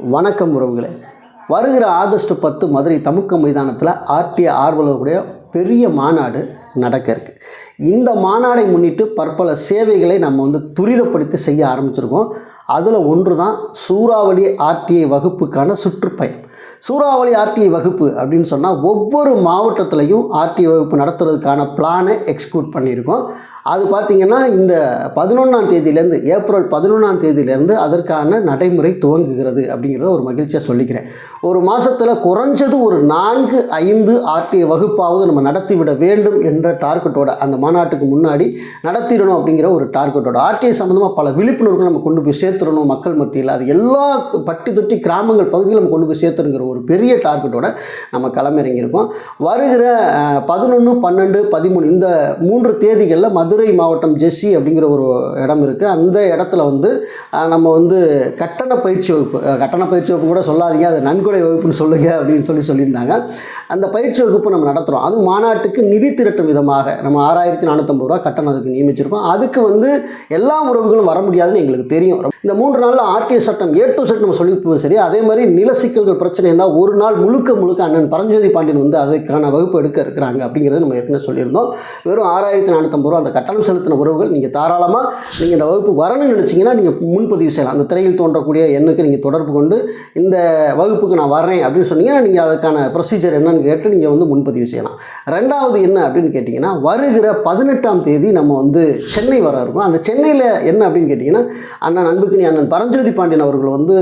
வணக்கம் உறவுகளே. வருகிற ஆகஸ்ட் பத்து மதுரை தமுக்க மைதானத்தில் ஆர்டிஐ ஆர்வலர்களுடைய பெரிய மாநாடு நடக்க இருக்கு. இந்த மாநாடை முன்னிட்டு பற்பல சேவைகளை நம்ம வந்து துரிதப்படுத்தி செய்ய ஆரம்பிச்சிருக்கோம். அதில் ஒன்று தான் சூறாவளி ஆர்டிஐ வகுப்புக்கான சுற்றுப்பயணம். சூறாவளி ஆர்டிஐ வகுப்பு அப்படின்னு சொன்னால் ஒவ்வொரு மாவட்டத்துலேயும் ஆர்டிஐ வகுப்பு நடத்துறதுக்கான பிளானை எக்ஸிக்யூட் பண்ணியிருக்கோம். அது பார்த்திங்கன்னா இந்த பதினொன்றாம் தேதியிலேருந்து ஏப்ரல் பதினொன்றாம் தேதியிலேருந்து அதற்கான நடைமுறை துவங்குகிறது அப்படிங்கிறத ஒரு மகிழ்ச்சியாக சொல்லிக்கிறேன். ஒரு மாதத்தில் குறைஞ்சது ஒரு நான்கு ஐந்து ஆர்டிஐ வகுப்பாவது நம்ம நடத்திவிட வேண்டும் என்ற டார்கெட்டோட அந்த மாநாட்டுக்கு முன்னாடி நடத்திடணும் அப்படிங்கிற ஒரு டார்கெட்டோட. ஆர்டிஐ சம்மந்தமாக பல விழிப்புணர்வுகள் நம்ம கொண்டு போய் சேர்த்துடணும் மக்கள் மத்தியில். அது எல்லா பட்டி தொட்டி கிராமங்கள் பகுதியில் நம்ம கொண்டு போய் சேர்த்துருங்கிற ஒரு பெரிய டார்கெட்டோட நம்ம களமிறங்கியிருக்கோம். வருகிற பதினொன்று பன்னெண்டு பதிமூணு இந்த மூன்று தேதிகளில் மதுரை மாவட்டம் ஜெஸ்ஸி அப்படிங்கிற ஒரு இடம் இருக்குது அந்த இடத்துல வந்து நம்ம வந்து கட்டண பயிற்சி வகுப்பு கட்டண பயிற்சி வகுப்பு கூட சொல்லாதீங்க. அது நன்கொடை வகுப்புன்னு சொல்லுங்கள் அப்படின்னு சொல்லி சொல்லியிருந்தாங்க. அந்த பயிற்சி வகுப்பு நம்ம நடத்துகிறோம் அது மாநாட்டுக்கு நிதி திரட்டும் விதமாக நம்ம ஆறாயிரத்தி நானூற்றம்பது ரூபா கட்டணம் அதுக்கு நியமிச்சிருக்கோம். அதுக்கு வந்து எல்லா உறவுகளும் வர முடியாதுன்னு எங்களுக்கு தெரியும். இந்த மூன்று நாளில் ஆர்டிஎஸ் சட்டம் ஏ டு செட் நம்ம சொல்லியிருப்போம் சரி அதே மாதிரி நில சிக்கல்கள் பிரச்சனை இருந்தால் ஒரு நாள் முழுக்க முழுக்க அண்ணன் பரஞ்சோதி பாண்டியன் வந்து அதுக்கான வகுப்பு எடுக்க இருக்கிறாங்க அப்படிங்கிறது நம்ம ஏற்கனவே சொல்லியிருந்தோம். வெறும் ஆறாயிரத்தி நானூற்றம்பது ரூபா அந்த கட்டணம் செலுத்தின உறவுகள் நீங்கள் தாராளமாக நீங்கள் இந்த வகுப்பு வரணும்னு நினச்சிங்கன்னா நீங்கள் முன்பதிவு செய்யலாம். அந்த திரையில் தோன்றக்கூடிய எண்ணுக்கு நீங்கள் தொடர்பு கொண்டு இந்த வகுப்புக்கு நான் வரேன் அப்படின்னு சொன்னீங்கன்னா நீங்கள் அதுக்கான ப்ரொசீஜர் என்னன்னு கேட்டு நீங்கள் வந்து முன்பதிவு செய்யலாம். ரெண்டாவது என்ன அப்படின்னு கேட்டிங்கன்னா வருகிற பதினெட்டாம் தேதி நம்ம வந்து சென்னை வர இருக்கோம். அந்த சென்னையில் என்ன அப்படின்னு கேட்டிங்கன்னா அண்ணன் அன்புக்குனி அண்ணன் பரஞ்சோதி பாண்டியன் அவர்கள் வந்து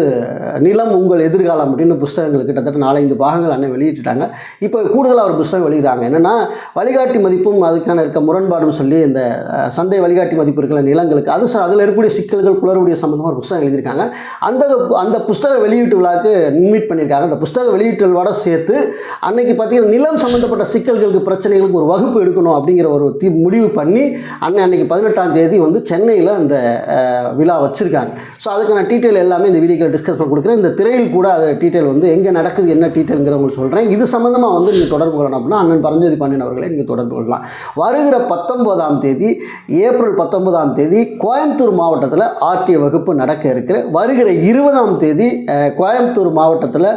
நிலம் உங்கள் எதிர்காலம் அப்படின்னு புஸ்தகங்கள் கிட்டத்தட்ட நாலஞ்சு பாகங்கள் அண்ணன் வெளியிட்டுட்டாங்க. இப்போ கூடுதலாக ஒரு புஸ்தகம் வெளியிடுறாங்க. என்னென்னா வழிகாட்டி மதிப்பும் அதுக்கான இருக்க முரண்பாடும் சொல்லி இந்த சந்தை வழிகாட்டி மதிப்பு இருக்கிற நிலங்களுக்கு அது அதில் இருக்கக்கூடிய சிக்கல்கள் குளறுபடிய சம்மந்தமாக ஒரு புஸ்தகம் எழுதியிருக்காங்க. அந்த அந்த புஸ்தக வெளியீட்டு விழாக்கு மீட் பண்ணியிருக்காங்க. அந்த புஸ்தக வெளியீட்டு விழாவோட சேர்த்து அன்னைக்கு பார்த்தீங்கன்னா நிலம் சம்மந்தப்பட்ட சிக்கல்களுக்கு பிரச்சனைகளுக்கு ஒரு வகுப்பு எடுக்கணும் அப்படிங்கிற ஒரு தீ முடிவு பண்ணி அன்னை அன்னைக்கு பதினெட்டாம் தேதி வந்து சென்னையில் அந்த விழா வச்சுருக்காங்க. ஸோ அதுக்கான டீட்டெயில் எல்லாமே இந்த வீடியோக்கள் டிஸ்கஸ் பண்ணி கொடுக்குறேன். இந்த திரையில் கூட அது டீட்டெயில் வந்து எங்கே நடக்குது என்ன டீட்டெயில்ங்கிறவங்க சொல்கிறேன் இது சம்மந்தமாக வந்து நீங்கள் தொடர்பு கொள்ளணும் அப்படின்னா அண்ணன் பரஞ்சோதி பாண்டியன் அவர்களை நீங்கள் தொடர்பு கொள்ளலாம். வருகிற பத்தொம்போதாம் தேதி ஏப்ரல் பத்தொன்பதாம் தேதி கோயம்புத்தூர் மாவட்டத்தில் ஆர்டிஓ வகுப்பு நடக்க இருக்கிற வருகிற இருபதாம் தேதி கோயம்புத்தூர் மாவட்டத்தில்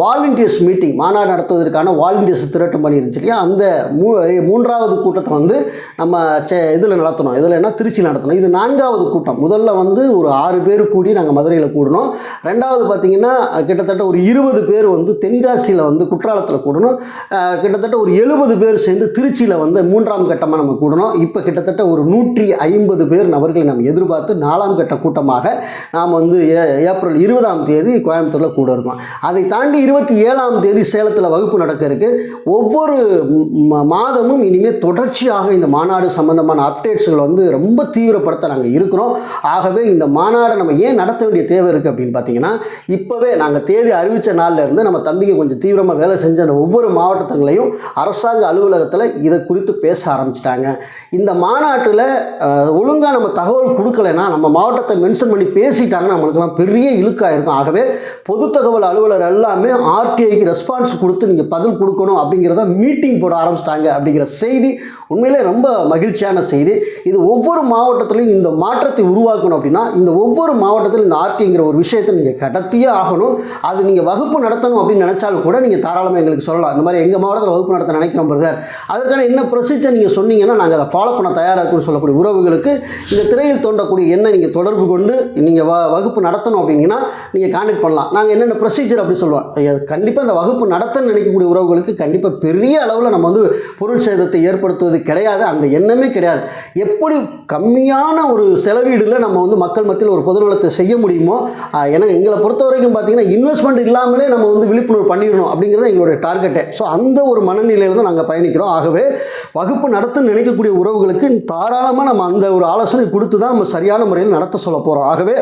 வாலண்டியர்ஸ் மீட்டிங் மாநாடு நடத்துவதற்கான வாலண்டியர்ஸ் திரட்டும் பண்ணி இருந்துச்சு இல்லையா? அந்த மூ மூன்றாவது கூட்டத்தை வந்து நம்ம செ இதில் நடத்தணும். இதில் என்ன? திருச்சியில் நடத்தணும். இது நான்காவது கூட்டம். முதல்ல வந்து ஒரு ஆறு பேர் கூடி நாங்கள் மதுரையில் கூடணும். ரெண்டாவது பார்த்திங்கன்னா கிட்டத்தட்ட ஒரு இருபது பேர் வந்து தென்காசியில் வந்து குற்றாலத்தில் கூடணும். கிட்டத்தட்ட ஒரு எழுபது பேர் சேர்ந்து திருச்சியில் வந்து மூன்றாம் கட்டமாக நம்ம கூடணும். இப்போ கிட்டத்தட்ட ஒரு நூற்றி ஐம்பது பேர் நபர்களை நாம் எதிர்பார்த்து நாலாம் கட்ட கூட்டமாக நாம் வந்து ஏ- ஏப்ரல் இருபதாம் தேதி கோயம்புத்தூரில் கூட இருக்கோம். அதை தாண்டி இருபத்தி ஏழாம் தேதி சேலத்தில் வகுப்பு நடக்க இருக்கு. ஒவ்வொரு மாதமும் இனிமேல் தொடர்ச்சியாக இந்த மாநாடு சம்பந்தமான அப்டேட்ஸ்களை வந்து ரொம்ப தீவிரப்படுத்த நாங்கள் இருக்கிறோம். ஆகவே இந்த மாநாடை நம்ம ஏன் நடத்த வேண்டிய தேவை இருக்குது அப்படின்னு பார்த்தீங்கன்னா இப்போவே நாங்கள் தேதி அறிவித்த நாளில் இருந்து நம்ம தம்பிங்க கொஞ்சம் தீவிரமாக வேலை செஞ்ச அந்த ஒவ்வொரு மாவட்டங்களையும் அரசாங்க அலுவலகத்தில் இதை குறித்து பேச ஆரம்பிச்சிட்டாங்க. இந்த மா மாநாட்டில் ஒழுங்காக நம்ம தகவல் கொடுக்கலைன்னா நம்ம மாவட்டத்தை மென்ஷன் பண்ணி பேசிட்டாங்கன்னா நம்மளுக்குலாம் பெரிய இழுக்காக இருக்கும் ஆகவே பொது தகவல் அலுவலர் எல்லாமே ஆர்டிஐக்கு ரெஸ்பான்ஸ் கொடுத்து நீங்கள் பதில் கொடுக்கணும் அப்படிங்கிறத மீட்டிங் போட ஆரம்பிச்சிட்டாங்க அப்படிங்கிற செய்தி உண்மையிலே ரொம்ப மகிழ்ச்சியான செய்தி. இது ஒவ்வொரு மாவட்டத்திலையும் இந்த மாற்றத்தை உருவாக்கணும் அப்படின்னா இந்த ஒவ்வொரு மாவட்டத்திலும் இந்த ஆர்டிங்கிற ஒரு விஷயத்தை நீங்கள் கடத்தியே ஆகணும். அது நீங்கள் வகுப்பு நடத்தணும் அப்படின்னு நினச்சாலும் கூட நீங்கள் தாராளமாக எங்களுக்கு சொல்லலாம். இந்த மாதிரி எங்கள் மாவட்டத்தில் வகுப்பு நடத்த நினைக்கிறோம் பிரதர் அதுக்கான என்ன ப்ரொசீஜர் நீங்கள் சொன்னீங்கன்னா நாங்கள் அதை ஃபாலோ பண்ண தயாராக சொல்லக்கூடிய உறவுகளுக்கு இந்த திரையில் தோன்றக்கூடிய என்ன நீங்கள் தொடர்பு கொண்டு நீங்கள் வ வகுப்பு நடத்தணும் அப்படிங்கன்னா நீங்கள் காண்டக்ட் பண்ணலாம். நாங்கள் என்னென்ன ப்ரொசீஜர் அப்படி சொல்லுவோம். கண்டிப்பாக இந்த வகுப்பு நடத்த நினைக்கக்கூடிய உறவுகளுக்கு கண்டிப்பாக பெரிய அளவில் நம்ம வந்து பொருள் சேதத்தை ஏற்படுத்துவது கிடையாது. அந்த எண்ணமே கிடையாது. எப்படி கம்மியான ஒரு செலவீடில் நம்ம வந்து மக்கள் மத்தியில் ஒரு பொதுநலத்தை செய்ய முடியுமோ ஏன்னா எங்களை பொறுத்த வரைக்கும் பார்த்தீங்கன்னா இன்வெஸ்ட்மெண்ட் இல்லாமலே நம்ம வந்து விழிப்புணர்வு பண்ணிடணும் அப்படிங்கிறது எங்களுடைய டார்கெட்டே ஸோ அந்த ஒரு மனநிலையில் தான் நாங்கள் பயணிக்கிறோம். ஆகவே வகுப்பு நடத்த நினைக்கக்கூடிய உறவுகளுக்கு தாராளமாக நம்ம அந்த ஒரு ஆலோசனை கொடுத்து தான் நம்ம சரியான முறையில் நடத்த சொல்ல போகிறோம் ஆகவே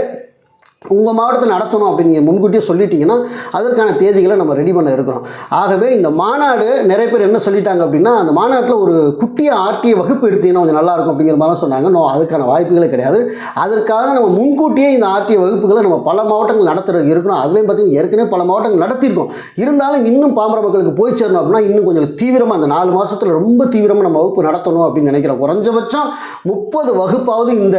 உங்கள் மாவட்டத்தில் நடத்தணும் அப்படின்னு நீங்கள் முன்கூட்டியே சொல்லிட்டீங்கன்னா அதற்கான தேதிகளை நம்ம ரெடி பண்ண இருக்கிறோம். ஆகவே இந்த மாநாடு நிறைய பேர் என்ன சொல்லிட்டாங்க அப்படின்னா அந்த மாநாட்டில் ஒரு குட்டிய ஆர்டிய வகுப்பு எடுத்தீங்கன்னா கொஞ்சம் நல்லாயிருக்கும் அப்படிங்கிற மாதிரிலாம் சொன்னாங்க. நோ அதுக்கான வாய்ப்புகளே கிடையாது. அதற்காக நம்ம முன்கூட்டியே இந்த ஆர்டிய வகுப்புகளை நம்ம பல மாவட்டங்கள் நடத்துகிற இருக்கணும். அதுலேயும் பார்த்தீங்கன்னா ஏற்கனவே பல மாவட்டங்கள் நடத்தியிருக்கோம். இருந்தாலும் இன்னும் பாமர மக்களுக்கு போய் சேரணும் அப்படின்னா இன்னும் கொஞ்சம் தீவிரமாக அந்த நாலு மாதத்தில் ரொம்ப தீவிரமாக நம்ம வகுப்பு நடத்தணும் அப்படின்னு நினைக்கிறோம். குறைஞ்சபட்சம் முப்பது வகுப்பாவது இந்த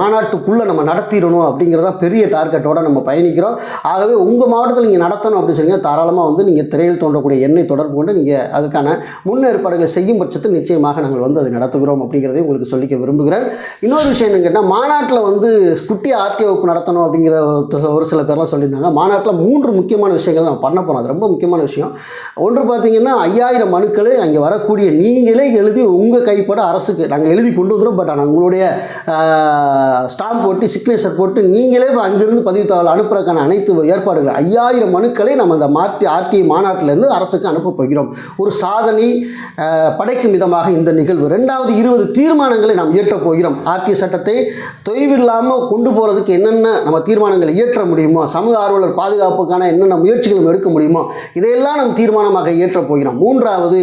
மாநாட்டுக்குள்ளே நம்ம நடத்திடணும் அப்படிங்கிறதா பெரிய பெரிய டார்கெட்டோட நம்ம பயணிக்கிறோம். ஆகவே உங்கள் மாவட்டத்தில் நீங்கள் நடத்தணும் அப்படின்னு சொன்னீங்கன்னா தாராளமாக வந்து நீங்கள் திரையில் தோன்றக்கூடிய எண்ணெய் தொடர்பு கொண்டு நீங்கள் அதுக்கான முன்னேற்பாடுகளை செய்யும் பட்சத்தில் நிச்சயமாக நாங்கள் வந்து அதை நடத்துகிறோம் அப்படிங்கிறதை உங்களுக்கு சொல்லிக்க விரும்புகிறேன். இன்னொரு விஷயம் என்னன்னு கேட்டால் மாநாட்டில் வந்து குட்டி ஆர்டி வகுப்பு நடத்தணும் அப்படிங்கிற ஒரு- ஒரு சில பேர்லாம் சொல்லியிருந்தாங்க. மாநாட்டில் மூன்று முக்கியமான விஷயங்கள் நம்ம பண்ண போகிறோம் அது ரொம்ப முக்கியமான விஷயம். ஒன்று பார்த்தீங்கன்னா ஐயாயிரம் மனுக்களை அங்கே வரக்கூடிய நீங்களே எழுதி உங்கள் கைப்பட அரசுக்கு நாங்கள் எழுதி கொண்டு வந்துடும் பட் ஆனால் உங்களுடைய ஸ்டாம்ப் போட்டு சிக்னேச்சர் போட்டு நீங்களே அங்கிருந்து பதிவு அனுப்புறதுக்கான அனைத்து ஏற்பாடுகள் ஐயாயிரம் மனுக்களை நம்ம அந்த மாற்றி ஆர்டிஐ மாநாட்டிலேருந்து அரசுக்கு அனுப்ப போகிறோம். ஒரு சாதனை படைக்கும் விதமாக இந்த நிகழ்வு. ரெண்டாவது இருபது தீர்மானங்களை நாம் இயற்றப் போகிறோம். ஆர்டிஐ சட்டத்தை தொய்வில்லாமல் கொண்டு போகிறதுக்கு என்னென்ன நம்ம தீர்மானங்களை இயற்ற முடியுமோ சமூக ஆர்வலர் பாதுகாப்புக்கான என்னென்ன முயற்சிகள் எடுக்க முடியுமோ இதையெல்லாம் நாம் தீர்மானமாக இயற்றப் போகிறோம். மூன்றாவது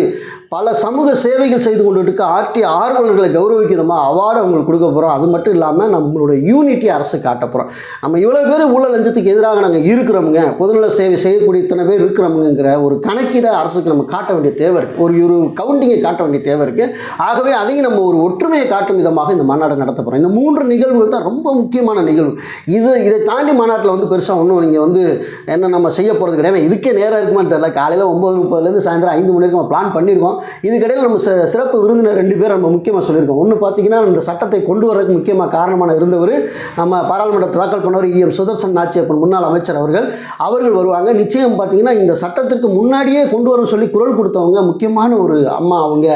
பல சமூக சேவைகள் செய்து கொண்டு இருக்க ஆர்டி ஆர்வலர்களை கௌரவிக்கிறோமா அவார்டு அவங்களுக்கு கொடுக்க போகிறோம் அது மட்டும் இல்லாமல் நம்மளுடைய யூனிட்டி அரசு காட்ட போகிறோம் நம்ம இவ்வளோ பேர் ஊழல் லஞ்சத்துக்கு எதிராக நாங்கள் இருக்கிறோமுங்க. பொதுநல சேவை செய்யக்கூடிய இத்தனை பேர் இருக்கிறோமுங்கிற ஒரு கணக்கீட அரசுக்கு நம்ம காட்ட வேண்டிய தேவை இருக்குது ஒரு ஒரு கவுண்டிங்கை காட்ட வேண்டிய தேவை இருக்குது ஆகவே அதையும் நம்ம ஒரு ஒற்றுமையை காட்டும் விதமாக இந்த மாநாடு நடத்த போகிறோம் இந்த மூன்று நிகழ்வுகள் தான் ரொம்ப முக்கியமான நிகழ்வு. இது இதை தாண்டி மாநாட்டில் வந்து பெருசாக ஒன்றும் நீங்கள் வந்து என்ன நம்ம செய்ய போகிறது கிடையாது. இதுக்கே நேரம் இருக்குமான்னு தெரியல. காலையில் ஒம்பது முப்பதுலேருந்து சாயந்தரம் ஐந்து மணி வரைக்கும் பிளான் பண்ணியிருக்கோம் இதுக்கிடையில் நம்ம சிறப்பு விருந்தினர் ரெண்டு பேர் நம்ம முக்கியமாக சொல்லியிருக்கோம். ஒன்று பார்த்தீங்கன்னா இந்த சட்டத்தை கொண்டு வரதுக்கு முக்கியமாக காரணமான இருந்தவர் நம்ம பாராளுமன்ற தாக்கல் பண்ணவர் எம் சுதர்சன் நாச்சியப்பன் முன்னாள் அமைச்சர் அவர்கள் அவர்கள் வருவாங்க. நிச்சயம் பார்த்தீங்கன்னா இந்த சட்டத்திற்கு முன்னாடியே கொண்டு வரணும் சொல்லி குரல் கொடுத்தவங்க முக்கியமான ஒரு அம்மா அவங்க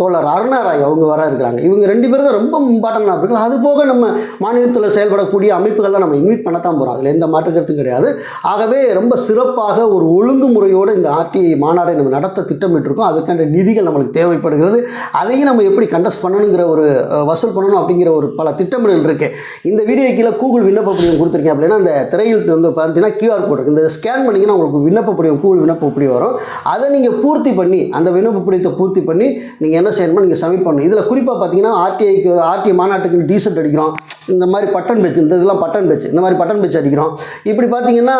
தோழர் அருணாராய் அவங்க வர இருக்கிறாங்க. இவங்க ரெண்டு பேரும் தான் ரொம்ப இம்பார்ட்டன்ட் நபர்கள் அது போக நம்ம மாநிலத்தில் செயல்படக்கூடிய அமைப்புகள்லாம் நம்ம இன்வைட் பண்ணத்தான் போகிறோம் அதில் எந்த மாற்று கிடையாது. ஆகவே ரொம்ப சிறப்பாக ஒரு ஒழுங்குமுறையோடு இந்த ஆர்டிஐ மாநாடை நம்ம நடத்த திட்டமிட்டிருக்கோம். அதுக்கான நிதிகள் நம்மளுக்கு தேவைப்படுகிறது. அதையும் நம்ம எப்படி கண்டஸ்ட் பண்ணணுங்கிற ஒரு வசூல் பண்ணணும் அப்படிங்கிற ஒரு பல திட்டமிடல் இருக்குது இந்த வீடியோ கீழே கூகுள் விண்ணப்ப படிவம் கொடுத்துருக்கேன் அப்படின்னா அந்த திரையில் வந்து பார்த்தீங்கன்னா கியூஆர் கோட் இருக்குது இந்த ஸ்கேன் பண்ணிங்கன்னா உங்களுக்கு விண்ணப்பப்படியும் கூழ் விண்ணப்பப்படி வரும். அதை நீங்கள் பூர்த்தி பண்ணி அந்த விண்ணப்பப்படியத்தை பூர்த்தி பண்ணி நீங்கள் என்ன செய்யணுமோ நீங்கள் சப்மிட் பண்ணணும். இதில் குறிப்பாக பார்த்தீங்கன்னா ஆர்டிஐக்கு ஆர்டிஐ மாநாட்டுக்கு டீசென்ட் அடிக்கிறோம். இந்த மாதிரி பட்டன் பேச்சு இந்த இதெல்லாம் பட்டன் பேச்சு இந்த மாதிரி பட்டன் பேச்சு அடிக்கிறோம். இப்படி பார்த்தீங்கன்னா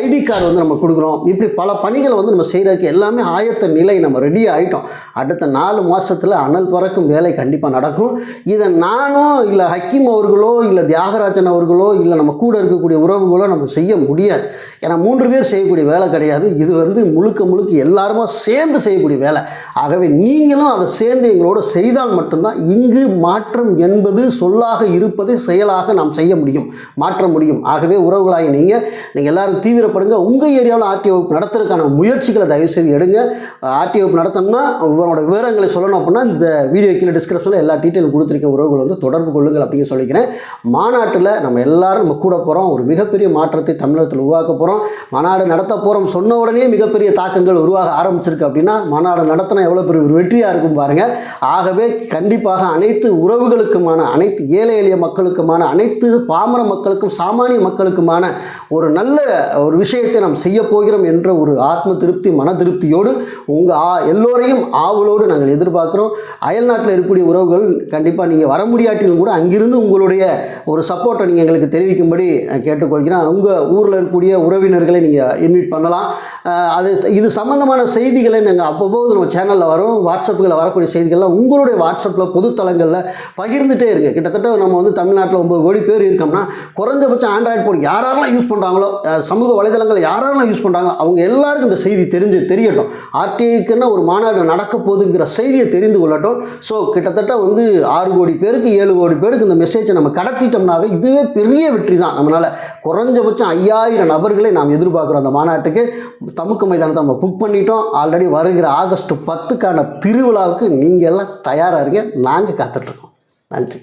ஐடி கார்டு வந்து நம்ம கொடுக்குறோம். இப்படி பல பணிகளை வந்து நம்ம செய்கிறதுக்கு எல்லாமே ஆயத்த நிலை நம்ம ரெடி ஆகிட்டோம் அடுத்த நாலு மாதத்தில் அனல் பறக்கும் வேலை கண்டிப்பாக நடக்கும். இதை நானும் இல்லை ஹக்கீம் அவர்களோ இல்லை தியாகராஜன் அவர்களோ இல்லை நம்ம கூட இருக்கக்கூடிய உறவுகளோ நம்ம செய்ய முடியாது. ஏன்னா மூன்று பேர் செய்யக்கூடிய வேலை கிடையாது. இது வந்து முழுக்க முழுக்க எல்லாருமா சேர்ந்து செய்யக்கூடிய வேலை. ஆகவே நீங்களும் அதை சேர்ந்து எங்களோட செய்தால் மட்டும்தான் இங்கு மாற்றம் என்பது சொல்லாக இருப்பது செயலாக நாம் செய்ய முடியும் மாற்ற முடியும். ஆகவே உறவுகளாகி நீங்கள் நீங்கள் எல்லாரும் தீவிரப்படுங்க. உங்கள் ஏரியாவில் ஆர்டிஓ வகுப்பு நடத்துறதுக்கான முயற்சிகளை தயவுசெய்து எடுங்க. ஆர்டிஓ வகுப்பு நடத்தணும்னா உங்களோட விவரங்களை சொல்லணும் அப்படின்னா இந்த வீடியோ கீழே டிஸ்கிரிப்ஷனில் எல்லா டீட்டெயிலும் கொடுத்துருக்க உறவுகள் வந்து தொடர்பு கொள்ளுங்கள் அப்படின்னு சொல்லிக்கிறேன். மாநாட்டில் நம்ம எல்லாரும் நம்ம கூட போகிறோம் ஒரு மிகப்பெரிய மாற்றத்தை தமிழகத்தில் உருவாக்க போகிறோம் மாநாடு நடத்த போகிறோம் சொன்ன உடனே மிகப்பெரிய தாக்கங்கள் உருவாக ஆரம்பிச்சிருக்கு அப்படின்னா மாநாடு நடத்தினா எவ்வளோ பெரிய ஒரு வெற்றியாக இருக்கும் பாருங்கள் ஆகவே கண்டிப்பாக அனைத்து உறவுகளுக்குமான அனைத்து ஏழை எளிய மக்களுக்குமான அனைத்து பாமர மக்களுக்கும் சாமானிய மக்களுக்குமான ஒரு நல்ல ஒரு விஷயத்தை நாம் செய்ய போகிறோம் என்ற ஒரு ஆத்ம திருப்தி மன திருப்தியோடு உங்கள் ஆ எல்லோரையும் ஆவலோடு நாங்கள் எதிர்பார்க்குறோம். அயல்நாட்டில் இருக்கக்கூடிய உறவுகள் கண்டிப்பாக நீங்கள் வர முடியாட்டிலும் கூட அங்கிருந்து உங்களுடைய ஒரு சப்போர்ட்டை நீங்கள் எங்களுக்கு தெரிவிக்கும்படி கேட்டுக்கொள்கிறேன். உங்கள் ஊரில் இருக்கக்கூடிய உறவினர்களை நீங்கள் இன்வைட் பண்ணலாம். அது இது சம்மந்தமான செய்திகளை நாங்கள் அப்பப்போது நம்ம சேனலில் வரும். வாட்ஸ்அப்புகளில் வரக்கூடிய செய்திகள்லாம் உங்களுடைய வாட்ஸ்அப்பில் பொதுத்தளங்களில் பகிர்ந்துகிட்டே இருங்க. கிட்டத்தட்ட நம்ம வந்து தமிழ்நாட்டில் ஒம்பது கோடி பேர் இருக்கோம்னா குறைஞ்சபட்சம் ஆண்ட்ராய்டு போன் யாரெல்லாம் யூஸ் பண்ணுறாங்களோ சமூக வலைதளங்கள் யாரெல்லாம் யூஸ் பண்ணுறாங்களோ அவங்க எல்லாருக்கும் இந்த செய்தி தெரிஞ்சு தெரியட்டும். ஆர்டிஐக்குன்னு ஒரு மாநாடு நடக்க போகுதுங்கிற செய்தியை தெரிந்து கொள்ளட்டும். ஸோ கிட்டத்தட்ட வந்து ஆறு கோடி பேருக்கு ஏழு கோடி பேருக்கு இந்த மெசேஜை நம்ம கடத்திட்டோம்னாவே இதுவே பெரிய வெற்றி தான். நம்மளால் குறைஞ்சபட்சம் ஐயாயிரம் நபர்களை நாம் எதிர்பார்க்குறோம் அந்த மாநாட்டுக்கு. தமுக்கு மைதானத்தை நம்ம புக் பண்ணிட்டோம். ஆல்ரெடி வருகிற ஆகஸ்ட் பத்துக்கான திருவிழாவுக்கு நீங்கள் எல்லாம் தயாராக இருங்க. நாங்கள் காத்துட்ருக்கோம் நன்றி.